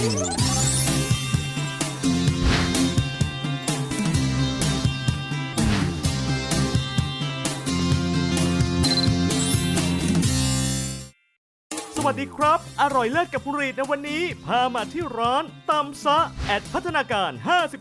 สวัสดีครับ อร่อยเลิศกับผู้รีดในวันนี้ พามาที่ร้านตำซะ แอดพัฒนาการ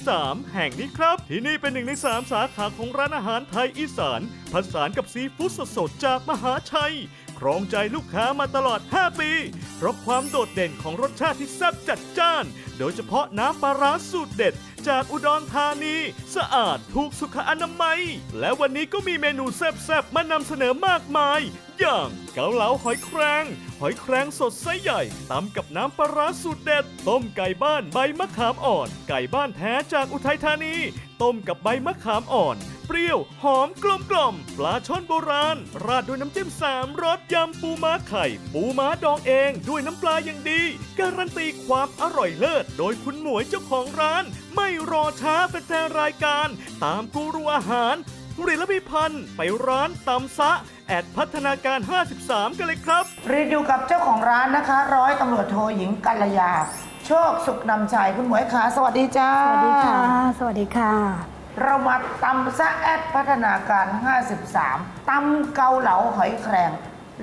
53 แห่งนี้ครับ ที่นี่เป็นหนึ่งใน 3 สาขาของร้านอาหารไทยอีสานผสานกับซีฟู้ดสดๆจากมหาชัย ครองใจลูกค้ามาตลอด 5 ปี เพราะความโดดเด่นของรสชาติที่แซ่บจัดจ้าน โดยเฉพาะน้ำปลาร้าสูตรเด็ด จากอุดรธานี สะอาดถูกสุขอนามัย และวันนี้ก็มีเมนูแซ่บๆ มานำเสนอมากมาย อย่างเกาเหลาหอยแครงหอยแครงสดไซส์ใหญ่ตำกับน้ำปลาร้าสูตรเด็ด ต้มไก่บ้านใบมะขามอ่อน ไก่บ้านแท้จากอุทัยธานี ต้มกับใบมะขามอ่อน เปรี้ยว หอมกลมกล่อมๆปลาช่อนโบราณ ราดด้วยน้ำจิ้มสามรสยำปูม้าไข่ ปูม้าดองเองด้วยน้ำปลาอย่างดี การันตีความอร่อยเลิศ โดยคุณหมวยเจ้าของร้าน ไม่รอช้าแฟนๆรายการ ตามกูรูอาหารผลิตพิพันธ์ไปร้านตำซะ แอดพัฒนาการ 53 กันเลยครับ รีดอยู่กับเจ้าของร้านนะคะ ร้อยตำรวจโทหญิงกัลยา โชคสุขนำชัยคุณหมวยขาสวัสดีจ้า สวัสดีค่ะ สวัสดีค่ะ เรามาตำซะแอดพัฒนาการ 53ตำเกาเหลาหอยแครง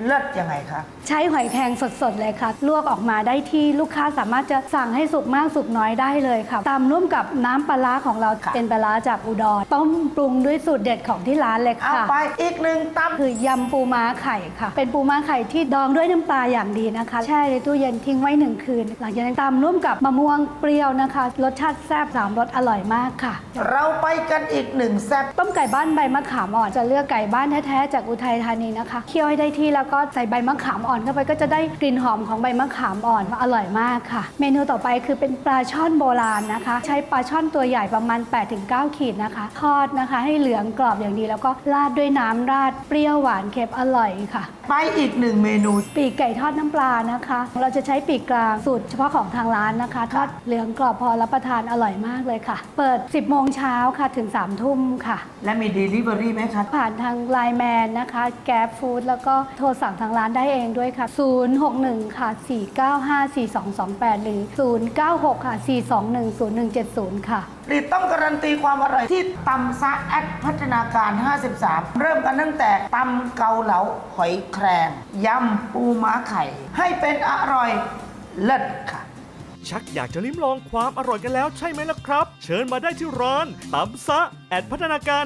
เลิศยังไงคะ ใช้หอยแครงสดๆเลยค่ะ ลวกออกมาได้ที่ลูกค้าสามารถจะสั่งให้สุกมากสุกน้อยได้เลยค่ะตำร่วมกับน้ำปลาร้าของเราค่ะ เป็นปลาร้าจากอุดรต้มปรุงด้วยสูตรเด็ดของที่ร้านเลยเอาค่ะ ไปอีกหนึ่งตำคือยำปูม้าไข่ค่ะ เป็นปูม้าไข่ที่ดองด้วยน้ำปลาอย่างดีนะคะ แช่ในตู้เย็นทิ้งไว้หนึ่งคืน หลังจากนั้นตำร่วมกับมะม่วงเปรี้ยวนะคะ รสชาติแซ่บสามรสอร่อยมากค่ะเราไปกันอีกหนึ่งแซ่บ ต้มไก่บ้านใบมะขามอ่อนจะเลือกไก่บ้านแท้ๆจากอุทัยธานีนะคะ เคี่ยวให้ได้ที่แล้วก็ใส่ใบมะขามอ่อนเข้าไปก็จะได้กลิ่นหอมของใบมะขามอ่อนอร่อยมากค่ะ เมนูต่อไปคือเป็นปลาช่อนโบราณนะคะ ใช้ปลาช่อนตัวใหญ่ประมาณ 8-9 ขีดนะคะ ทอดนะคะ ให้เหลืองกรอบอย่างดี แล้วก็ราดด้วยน้ำราดเปรี้ยวหวานเค็มอร่อยค่ะ ไปอีกหนึ่งเมนู ปีกไก่ทอดน้ำปลานะคะ เราจะใช้ปีกกลางสูตรเฉพาะของทางร้านนะคะ ทอดเหลืองกรอบพอรับประทานอร่อยมากเลยค่ะ เปิด 10 โมงเช้าค่ะถึง 3 ทุ่มค่ะ และมี Delivery ไหมคะผ่านทางไลน์แมนนะคะ แก b ฟู้ดแล้วก็โทรสั่งทางร้านได้เองด้วยค่ะ 061 ค่ะ 495 4228 หรือ 096 ค่ะ 421 0170 ค่ะรีดต้องการันตีความอร่อยที่ตำซะแอดพัฒนาการ 53 เริ่มกันตั้งแต่ตำเกาเหลาหอยแครงยำปูม้าไข่ ให้เป็นอร่อยเลิศค่ะ ชักอยากจะลิ้มลองความอร่อยกันแล้วใช่ไหมล่ะครับ เชิญมาได้ที่ร้านตำซะ แอดพัฒนาการ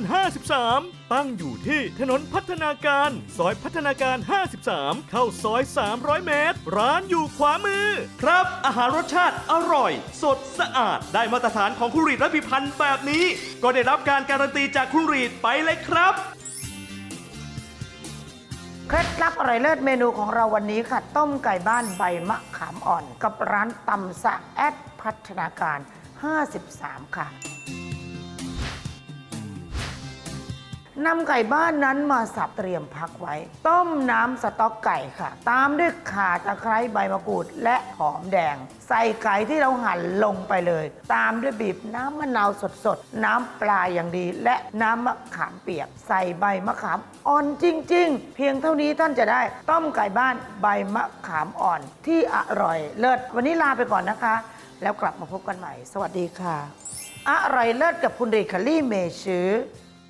53 ตั้งอยู่ที่ถนนพัฒนาการ ซอยพัฒนาการ 53 เข้าซอย 300 เมตร ร้านอยู่ขวามือ ครับ อาหารรสชาติอร่อย สดสะอาด ได้มาตรฐานของคุรีดและพิพันธ์แบบนี้ ก็ได้รับการการันตีจากคุรีดไปเลยครับ เคล็ดลับอร่อยเลิศเมนูของเราวันนี้ค่ะ ต้มไก่บ้านใบมะขามอ่อน กับร้านตำสะแอดพัฒนาการ 53 ค่ะ นำไก่บ้านนั้นมาสับเตรียมพักไว้ ต้มน้ำสต๊อกไก่ค่ะ ตามด้วยข่าตะไคร้ใบมะกรูดและหอมแดง ใส่ไก่ที่เราหั่นลงไปเลย ตามด้วยบีบน้ำมะนาวสดๆ น้ำปลาอย่างดี และน้ำมะขามเปียก ใส่ใบมะขามอ่อนจริง ๆ เพียงเท่านี้ท่านจะได้ต้มไก่บ้านใบมะขามอ่อนที่อร่อย เลิศวันนี้ลาไปก่อนนะคะ แล้วกลับมาพบกันใหม่ สวัสดีค่ะอร่อยเลิศกับคุณเรคาลี่เมชือ